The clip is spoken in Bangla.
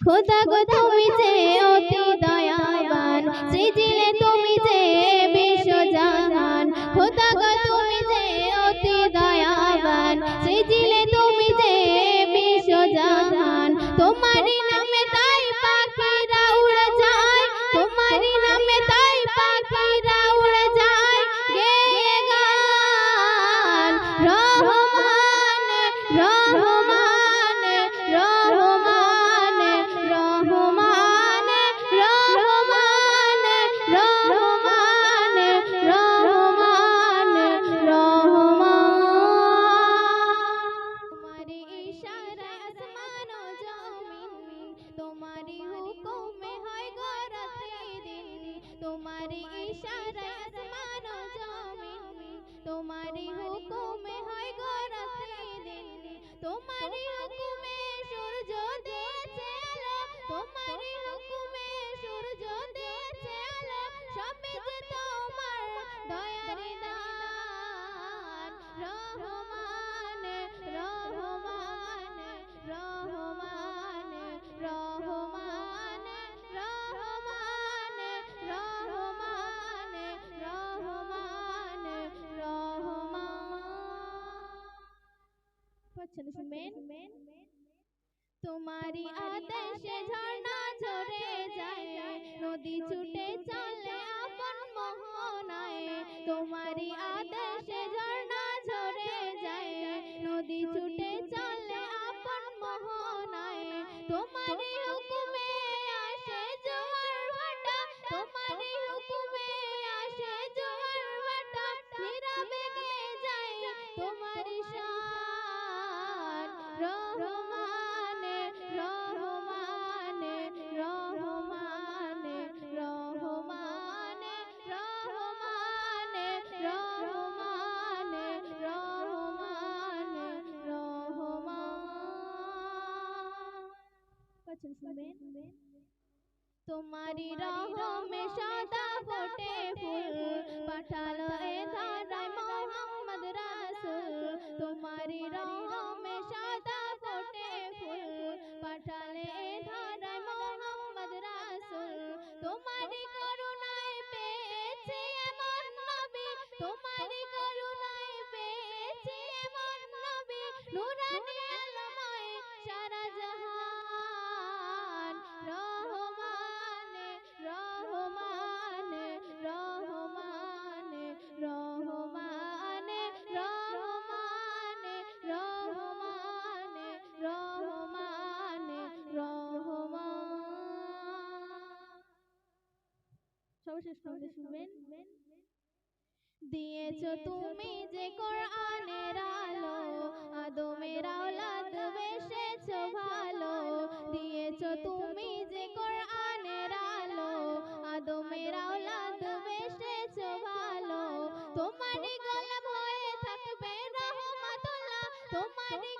খোদা গো তুমি যে অতি দয়াবান, সৃজিলে তুমি যে বিশ্বজাহান খোদা গো তুমি যে অতি দয়াবান, সৃজিলে তুমি যে বিশ্বজাহান তোমারই তোমারি আদেশে ঝর্ণা ঝরে যায়। নদী ছুটে চলে আপন মোহনায়। তোমারি আদেশে ঝর্ণা রহমানে তোমারি রহমে। সাদা ফোটে ফুল পাঠালো এ ধারায় মোহাম্মদ রাসূল। তোমারি সর্বশেষ শুনবেন। দিয়েছ তুমি যে কোরআন Sonic,